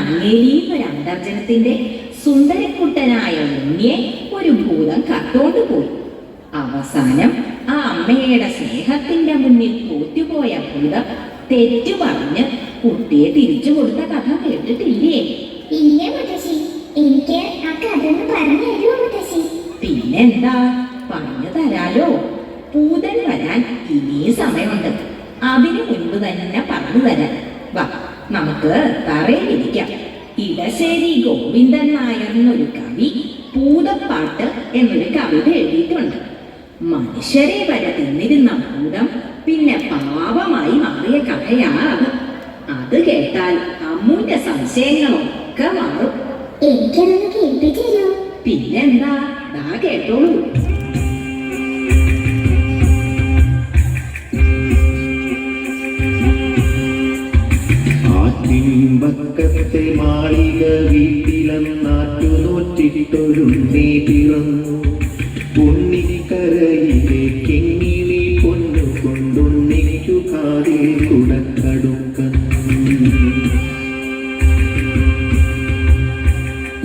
ഒരു അന്തർജനത്തിന്റെ സുന്ദരക്കുട്ടനായ ഉണ്ണിയെ ഒരു ഭൂതം കത്തോണ്ടു പോയി. അവസാനം ആ അമ്മയുടെ സ്നേഹത്തിന്റെ മുന്നിൽ തോറ്റുപോയ ഭൂതം തെറ്റു പറഞ്ഞ് കുട്ടിയെ തിരിച്ചു കൊടുത്ത കഥ കേട്ടിട്ടില്ലേ? ഇല്ല മുത്തശ്ശി. എനിക്ക് ആ കഥ പറഞ്ഞു തരുമോ മുത്തശ്ശി? പിന്നെന്താ? പറഞ്ഞു തരാലോ. പൂതൻ വരാൻ ഇനിയും സമയമുണ്ട്. അതിനു മുൻപ് തന്നെ പറഞ്ഞു തരാം. വാ. നമുക്ക് തറയിലിരിക്കാം ഇടശ്ശേരി ഗോവിന്ദൻ നായർ എന്നൊരു കവി പൂതപ്പാട്ട് എന്നൊരു കവിത എഴുതിയിട്ടുണ്ട്. മനുഷ്യരെ വരെ തിന്നിരുന്ന ഭൂതം പിന്നെ പാവമായി മാറിയ കഥയാണ്. അത് അത് കേട്ടാൽ അമ്മൂന്റെ സംശയങ്ങളൊക്കെ മാറും. എനിക്കതൊന്ന് കേൾപ്പിച്ചു പിന്നെന്താ? ദാ കേട്ടോളൂ. ആറ്റിൻപക്കത്തെ മാളിക വീട്ടിലെന്നാറ്റു നോറ്റിട്ടൊരുണ്ണി പിറന്നു. ഉണ്ണിക്കരയിലെ കിങ്ങിണി പൊന്നു കൊണ്ടുണ്ണിക്കു കാതിൽ കുടക്കടുക്കുന്നു.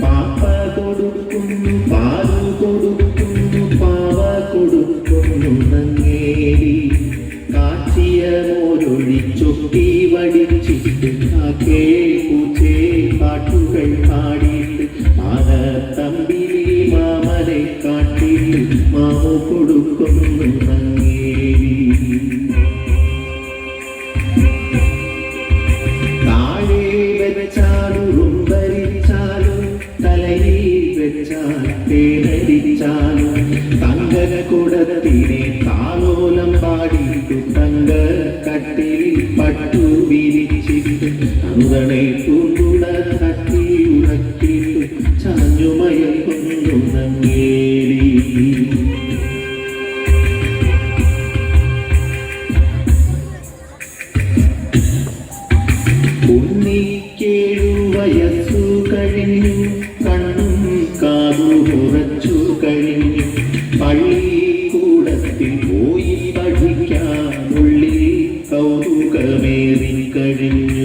പാപ്പ പാട്ടുകൾ പാടിയിട്ട് മാന തമ്പിലി മാമനെ കാട്ടിയിട്ട് മാമു കൊടുക്കുന്നു നങ്ങേരി താഴെ വെച്ചാലും ഉമ്പരിച്ചാലും തലയിൽ വെച്ചാൽ തേനരിച്ചാലും തങ്കക്കുടത്തിനെ താലോലം കുറച്ചു കഴിഞ്ഞു പള്ളിക്കൂടത്തിൽ പോയി പഠിക്കാൻ ഉള്ളിൽ കൗതുകമേറി കഴിഞ്ഞു.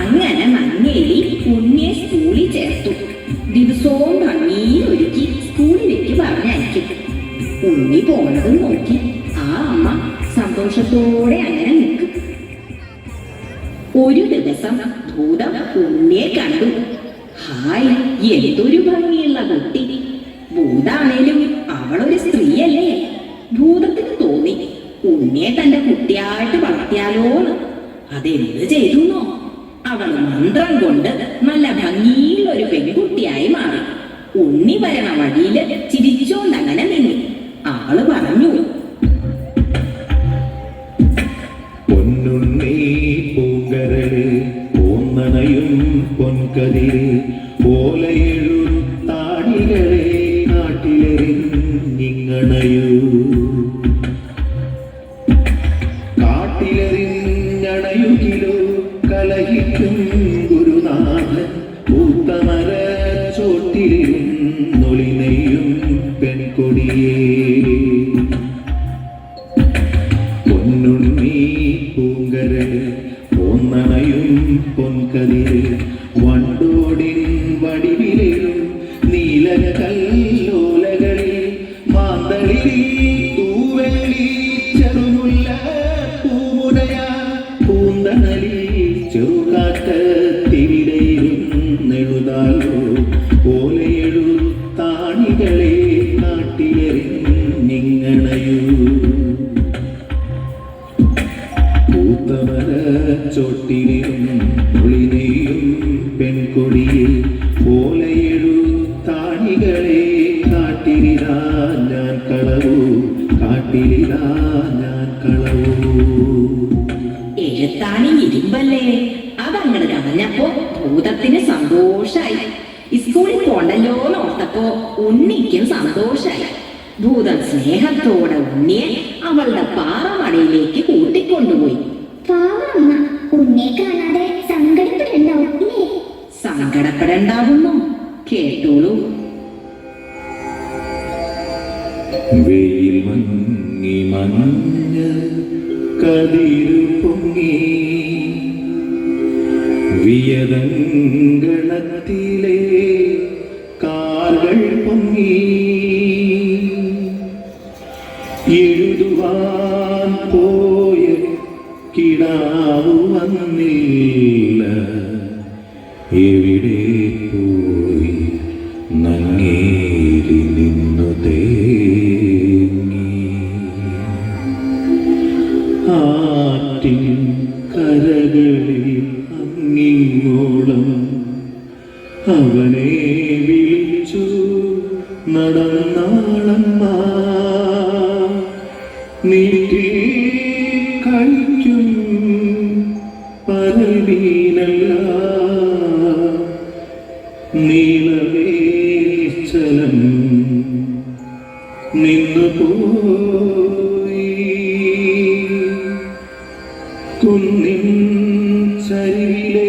അങ്ങനെ മങ്ങേലി ഉണ്ണിയെ സ്കൂളിൽ ചേർത്തു. ദിവസവും ഭംഗിയിൽ ഒരുക്കി സ്കൂളിലേക്ക് പറഞ്ഞയക്കും. ഉണ്ണി പോണത് നോക്കി ആ അമ്മ സന്തോഷത്തോടെ അങ്ങനെ നിൽക്കും. ഒരു ദിവസം ഭൂതം ഉണ്ണിയെ കണ്ടു. ഹായ് എന്തൊരു ഭംഗിയുള്ള കുട്ടി. ഭൂതാണേലും അവളൊരു സ്ത്രീയല്ലേ. ഭൂതത്തിന് തോന്നി ഉണ്ണിയെ തന്റെ കുട്ടിയായിട്ട് വളർത്തിയാലോ അതെന്ത് ചെയ്തുന്നോ? അവൾ മന്ത്രം കൊണ്ട് നല്ല ഭംഗിയുള്ള ഒരു പെൺകുട്ടിയായി മാറി. ഉണ്ണി വരണ വഴിയിൽ ചിരിച്ചോണ്ടങ്ങനെ നിന്നു. അവൾ പറഞ്ഞു പൊൻകതിര് ഓലയെഴു താടികളെ നാട്ടിലെറിഞ്ഞിങ്ങണയൂ കാട്ടിലെറിഞ്ഞണയുകിലോ കലഹിക്കും ഗുരുനാഥൻ. പൂത്തമര ചോട്ടിലിരുന്നൊളിനെയും പെൺകൊടിയേ. പൊന്നുണ്ണി പൂങ്കരൽ പൊന്നണയും പൊൻകതിര് താണികളെ നാട്ടിലെറിഞ്ഞിങ്ങണയൂ പൂത്തമര ചോട്ടിലും ഒളിനെയും പെൺകൊടിയിൽ ഓലയെഴു താണികളെ കാട്ടിലിതാ ഞാൻ കളവു കാട്ടിലിതാ ഞാൻ കളവു. എഴുത്താണി ഇരുമ്പല്ലേ? അതങ്ങനെ കളഞ്ഞപ്പോ ഭൂതത്തിന് സന്തോഷായി. സ്കൂളിൽ പോണ്ടല്ലോ ഓർത്തപ്പോ ഉണ്ണിക്കും സന്തോഷായി. ഭൂതം സ്നേഹത്തോടെ ഉണ്ണിയെ അവളുടെ പാറമടയിലേക്ക് കൂട്ടിക്കൊണ്ടുപോയി. പാവമ്മ ഉണ്ണിയെ കാണാതെ സങ്കടപ്പെടണ്ടാവുന്നു. കേട്ടോളൂ. വെയിൽ മങ്ങി മഞ്ഞ് കതിരു വിയതങ്ങളത്തിലെ കാർകൾ പൊങ്ങി. എഴുതുവാൻ പോയ കിടാവു വന്നില്ല. അവനെ വിളിച്ചു നടന്നാളമ്മ. നീട്ടി കഴിക്കും പരവീനല്ല നീളവേശ്ചലം നിന്നു പോയി കുന്നിൻ ചരിവിലെ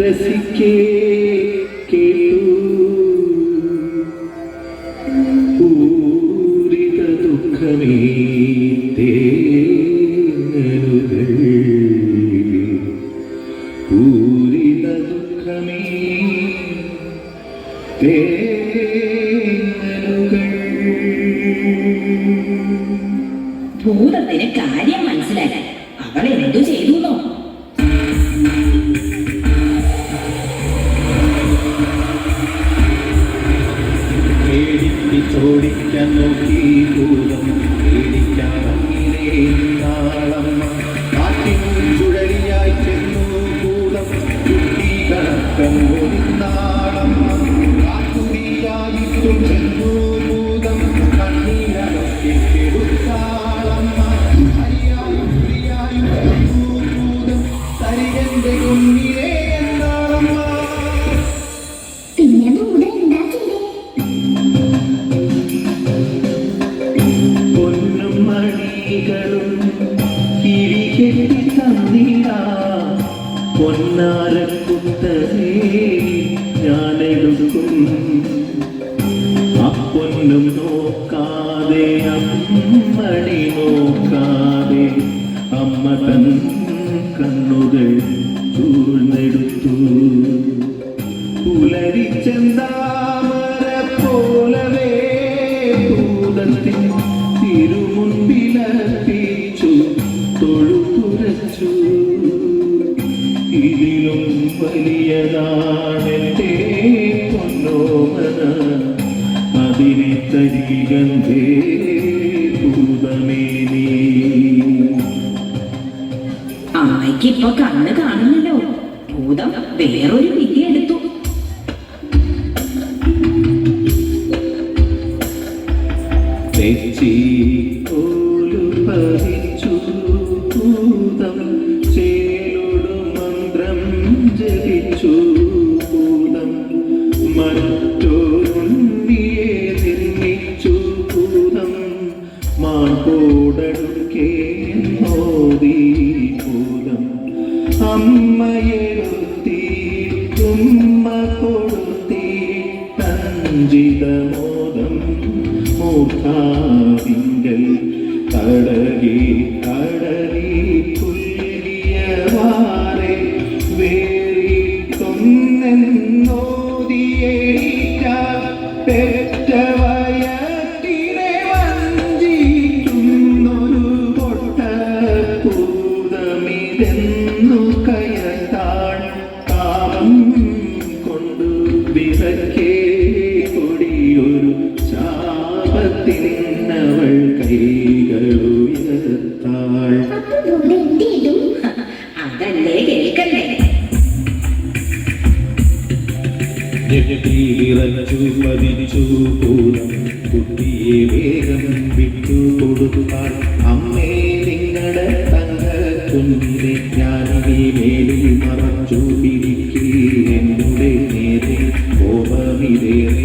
രസിക്കേ കേട്ടു. ദുഃഖമേ പൂരിത ദുഃഖമേ ഭൂതത്തിന് കാര്യം മനസ്സിലായി അവൾ എന്തു ചെയ്തു നോ പൊന്നാരക്കുത്തനെ ഞാനെടുക്കും ആ പൊന്നും നോക്കാതെ അമ്മണി നോക്കാതെ അമ്മ തൻ കണ്ണുകൾ ചൂഴ്ന്നെടുത്തു. പുലരിച്ചെന്താമര പോലവേ ഭൂതത്തിൻ തിരുമുൻപിലർപ്പിച്ചു തൊഴുതുരച്ചു. ഇതിലും വലിയതാണെന്റെ പൊന്നോമന അതിനെ അമ്മയ്ക്ക് ഇപ്പൊ കണ്ണ് കാണുന്നല്ലോ ഭൂതം വേറൊരു വിദ്യ കോപമിതേറെ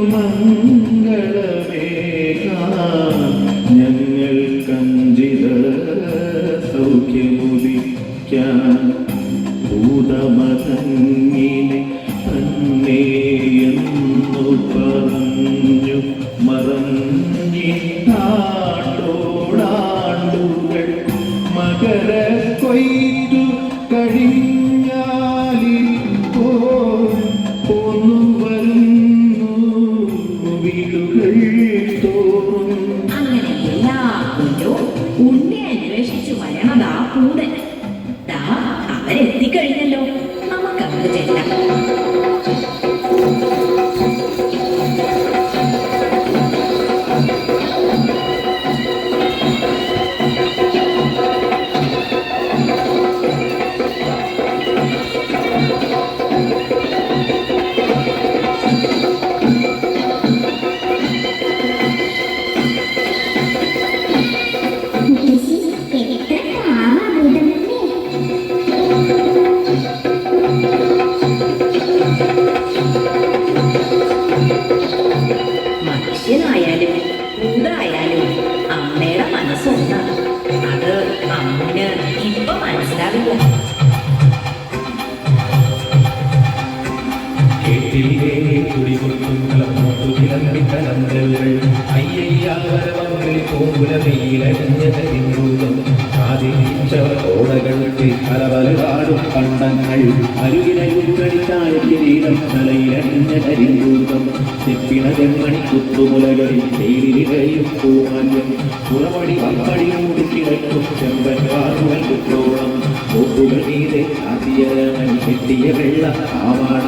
വീട്ടിനു ഞങ്ങൾ കഞ്ചിത സൗഖ്യമുദിക്കാൻ ഭൂതമതങ്ങിനെ തന്നെ പറഞ്ഞു മറഞ്ഞിട്ടാണ്ടോടാണ്ടുകൾ മകര കൊയ്ത്തു ഭൂതായാലും അമ്മയുടെ മനസ്സൊന്നാണ് അത് അമ്മന് ഇപ്പൊ മനസ്സിലാവില്ല. കേട്ടില്ലേ? കുടികൊട്ടും അയ്യയ്യാ കിളമ്പി കലന്തലുകൾ അയ്യയ്യാവരവങ്ങളിൽ പൂങ്കുല വെയിലടിഞ്ഞ കരിമ്പൂതം കാതിരിച്ചവർ ഓടകൾക്ക് കലവലുകാടും കണ്ടങ്ങൾ അരുകിനയുക്കടിച്ചായ കിരീടം തലയിലടിഞ്ഞ കരിമ്പൂതം തെപ്പിണ ജന്മണി കുത്തുമുലകളിൽ തേരിലിരയും പൂമാല്യം പുറമടി വപ്പടിയും മുടിക്കിടക്കും ചെമ്പൻ കാറുകൾ കുത്തോളം മൂക്കുകൾ മീതെ ആദ്യമൻ കെട്ടിയ വെള്ള ആവാണ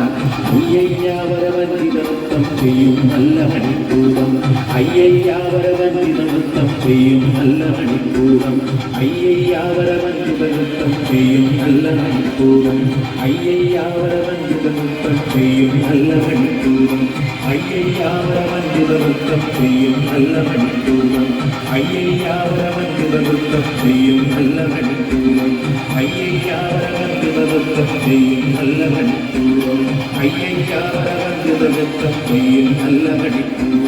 வருத்தம் செய்யும் நல்லவன் பூர்வம் ஐயையா வரவன் வருத்தம் செய்யும் நல்லவன் பூர்வம் ஐயையா வரவன் வருத்தம் செய்யும் நல்லவன் பூர்வம் ஐயையா வரவன் வருத்தம் செய்யும் நல்லவன் பூர்வம் ஐயையா வரவன் வருத்தம் செய்யும் நல்லவன் பூர்வம் ஐயையா வரவன் வருத்தம் செய்யும் நல்லவன் ஐயையா வரவன் வருத்தம் செய்யும் நல்லவன் கையை காதல் நல்ல நடிப்பு.